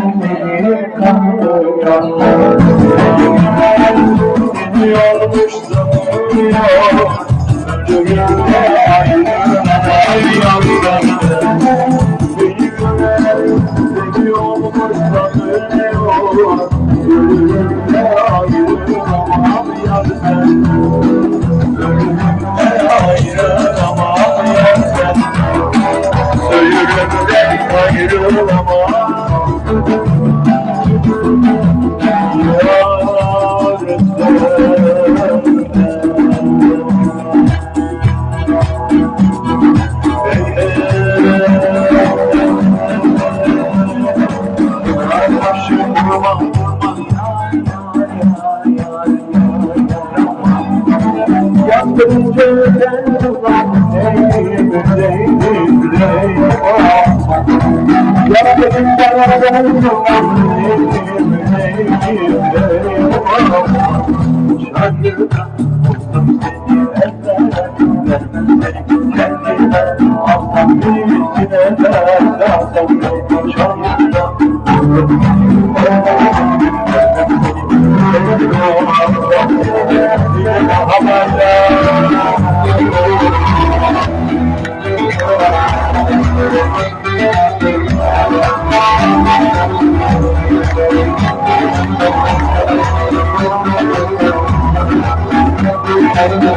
Thank you. Yandırınca öden Arkadaşım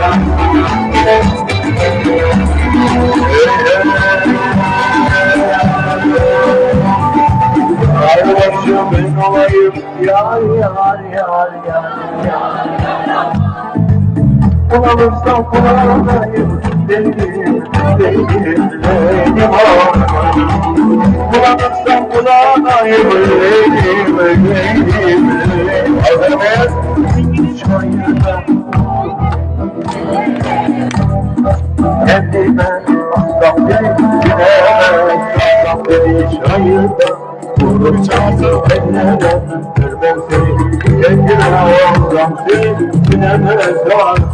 ben olayım yar yar yar yar yar Kullanırsam kullanayım Benim, benim, benim Ademez Çayırda Kendime beni Aslan beni çayırda Vurup çağırdı ellere Görmem seni Kendime aslan seni Binemez aslan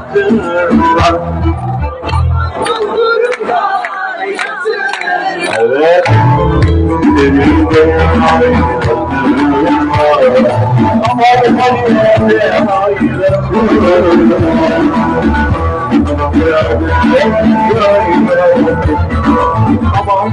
Başımı gönderin aman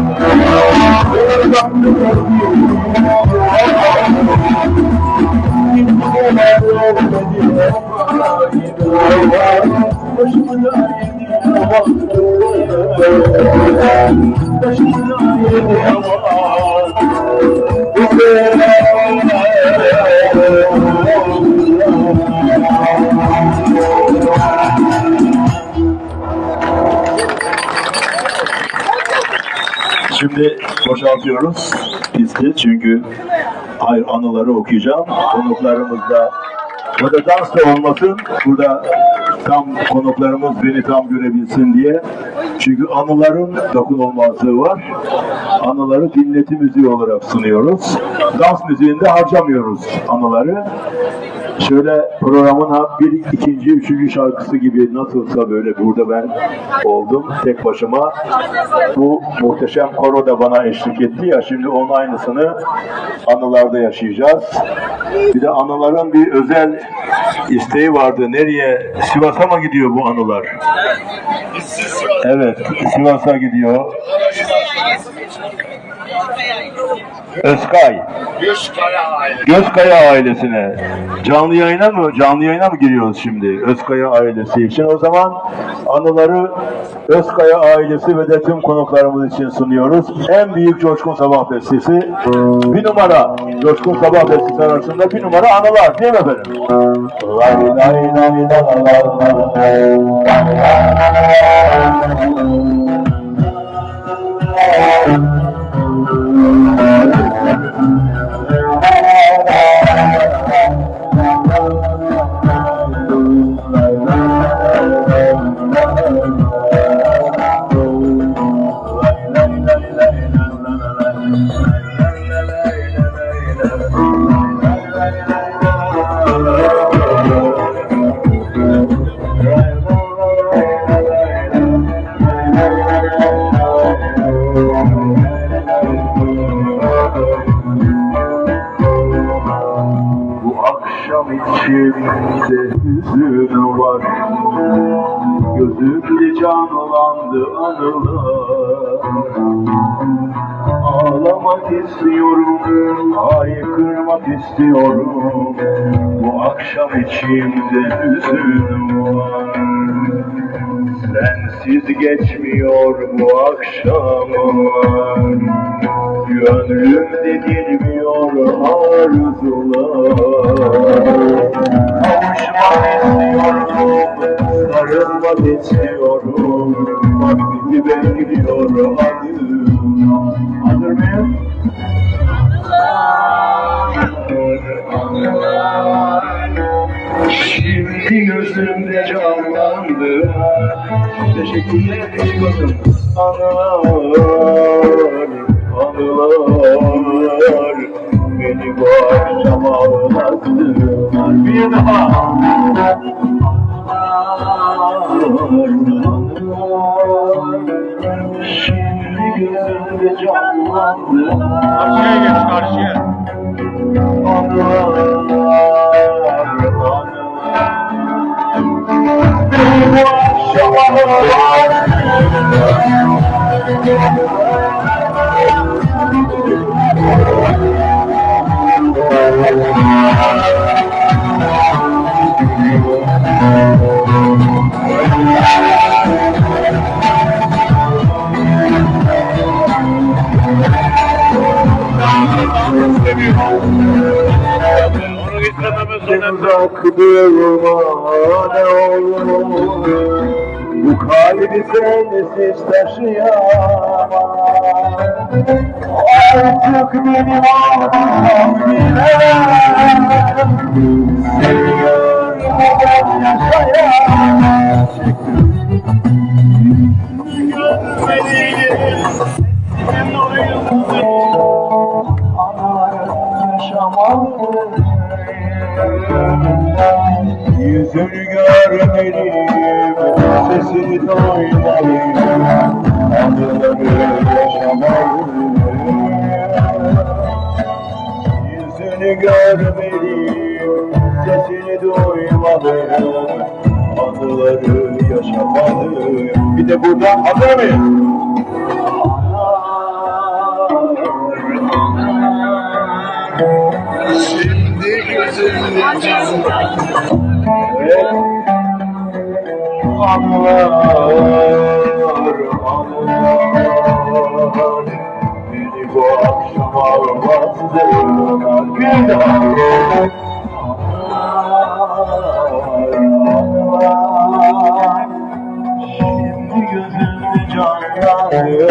Evet. Şimdi boşaltıyoruz pisti çünkü hayır anıları okuyacağım. Konuklarımız da burada dans da olmasın. Burada tam konuklarımız beni tam görebilsin diye. Çünkü anıların dokunulmazlığı var. Anıları dinleti müziği olarak sunuyoruz. Dans müziğinde harcamıyoruz anıları. Şöyle programın ha- bir, ikinci, üçüncü şarkısı gibi nasılsa böyle burada ben oldum tek başıma. Bu muhteşem koro da bana eşlik etti ya şimdi onun aynısını anılarda yaşayacağız. Bir de anıların bir özel isteği vardı. Nereye? Sivas'a mı gidiyor bu anılar? Evet, Sivas'a gidiyor. Özkay. Gözkaya ailesine. Canlı yayına mı? Canlı yayına mı giriyoruz şimdi? Özkaya ailesi için. O zaman anıları Özkaya ailesi ve de tüm konuklarımız için sunuyoruz. En büyük Coşkun Sabah Bestesi. Bir numara Coşkun Sabah Bestesi arasında bir numara anılar değil mi efendim? Lay lay lay la la la hüzün var. Gözümde canlandı anılar. Ağlamak istiyorum, haykırmak istiyorum. Bu akşam içimde hüzün var Sensiz geçmiyor bu akşamlar. Gönlümde dinmiyor arzular. Kavuşmak istiyorum, sarılmak istiyorum. Bak bizi bekliyor Teşekkürler Kuşbatım Anılar, Önemli. uzak durma ne olur Bu kalbi sensiz taşıyamam Artık benim olmam bilemem Seni görmeden yaşayamam Yüzünü görmeliyim, sesini duymalıyım, anıları yaşamalıyım. Yüzünü görmeliyim, sesini duymalıyım, anıları yaşamalıyım. Bir de hazır mıyız? Şimdi gözümde Evet. Anılar, anılar Beni bu akşam ağlattın Bir daha Anılar, Şimdi gözümde canlanıyor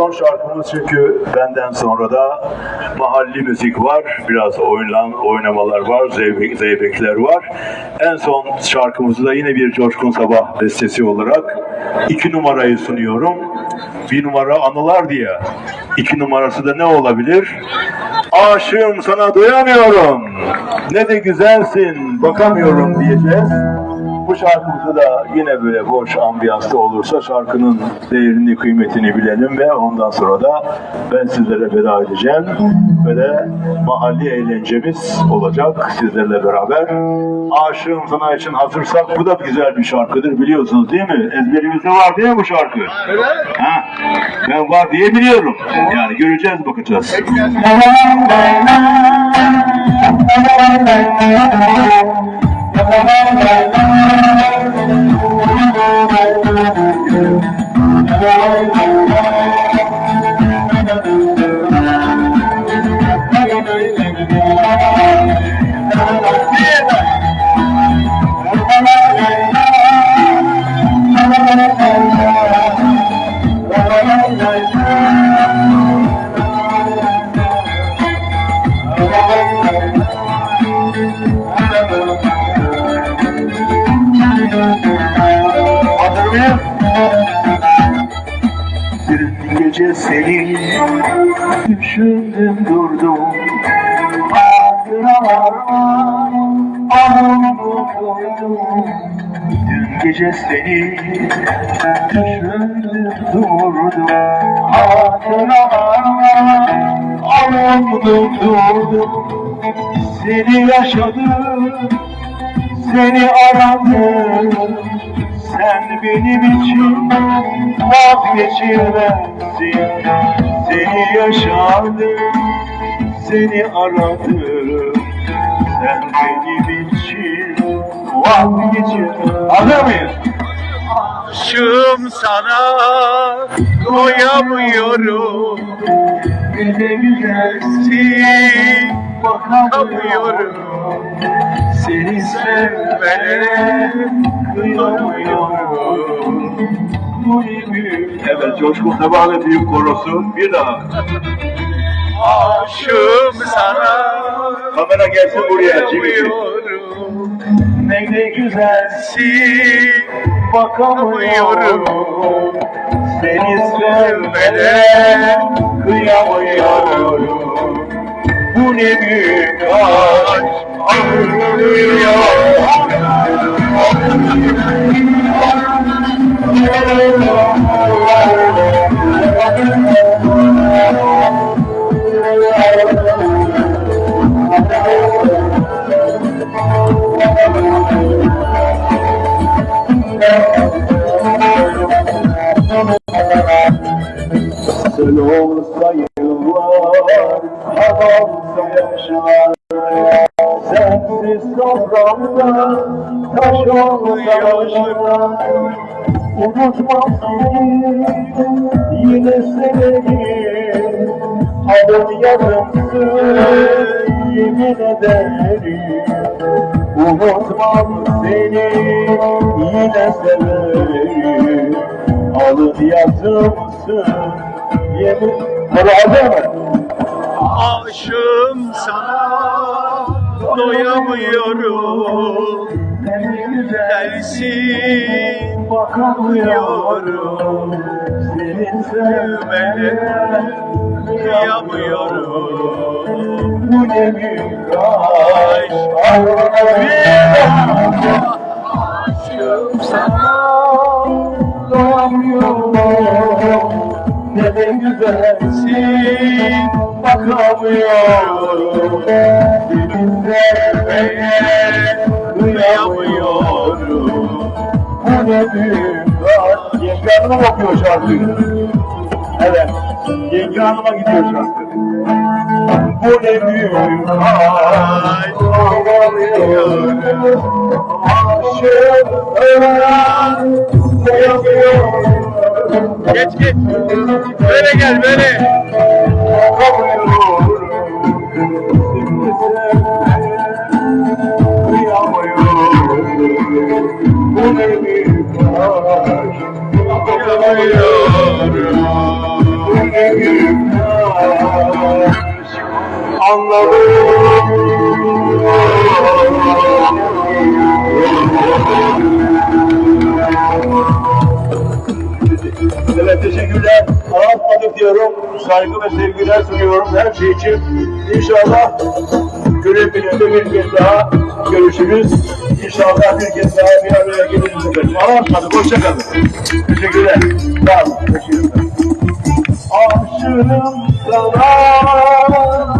son şarkımız çünkü benden sonra da mahalli müzik var. Biraz oynan, oynamalar var, zeybek, zeybekler var. En son şarkımızı da yine bir Coşkun Sabah bestesi olarak iki numarayı sunuyorum. Bir numara anılar diye. İki numarası da ne olabilir? Aşığım sana doyamıyorum. Ne de güzelsin bakamıyorum diyeceğiz. Bu şarkımızı da yine böyle boş ambiyansta olursa şarkının değerini, kıymetini bilelim ve ondan sonra da ben sizlere veda edeceğim. Ve de mahalli eğlencemiz olacak sizlerle beraber. Aşığım sana için hazırsak bu da güzel bir şarkıdır biliyorsunuz değil mi? Ezberimizde var değil mi bu şarkı? Ha, ben var diye biliyorum. Yani göreceğiz bakacağız. Hazır düşündüm durdum. Hatıralar anımı koydum. Dün gece seni düşündüm durdum. Hatıralar anımı durdum. Seni yaşadım seni aradım. Sen benim için vazgeçilmezsin Seni yaşadım Seni aradım Sen benim için vazgeçilmezsin Hazır mıyız? Aşığım sana doyamıyorum. De güzelsin bakamıyorum Seni sevmelere kıyamıyorum Bu ne büyük Evet Coşkun Sabah'la büyük korosu. Bir daha. Aşığım sana. Kamera gelsin buraya Cimri. Ne de güzelsin. Bakamıyorum. Seni sevmeden kıyamıyorum. Bu ne büyük aşk Sen Toprağımda taş yaşar Unutmam seni, yine severim Adım yazımsın, yemin ederim. Unutmam seni, yine severim Alın yazımsın, yemin... Hadi hazır mı? Aşığım sana doyamıyorum. Ne güzelsin bakamıyorum. Senin Sevmene kıyamıyorum. Bu ne büyük aşk Aşığım sana Doyamıyorum. Ne güzelsin Bakamıyorum Senin sevmeye Kıyamıyorum Bu ne büyük aşk Yenge Hanım'a okuyor şarkıyı Evet Yenge Hanım'a gidiyor şarkı Bu ne büyük aşk Ağlamıyorum Aşığım ölen Geç geç Böyle gel böyle Evet teşekkürler. Anlatmadık diyorum. Saygı ve sevgiler sunuyorum her şey için. İnşallah görev bir kez daha görüşürüz. İnşallah bir kez daha bir araya geliriz. Anlatmadık. Hoşçakalın. Teşekkürler. Sağ olun. Teşekkürler. Aşığım sana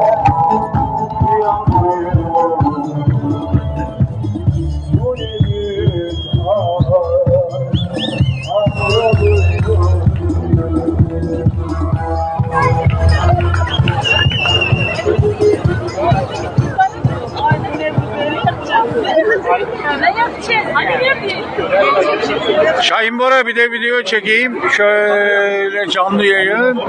bir de video çekeyim. Şöyle canlı yayın.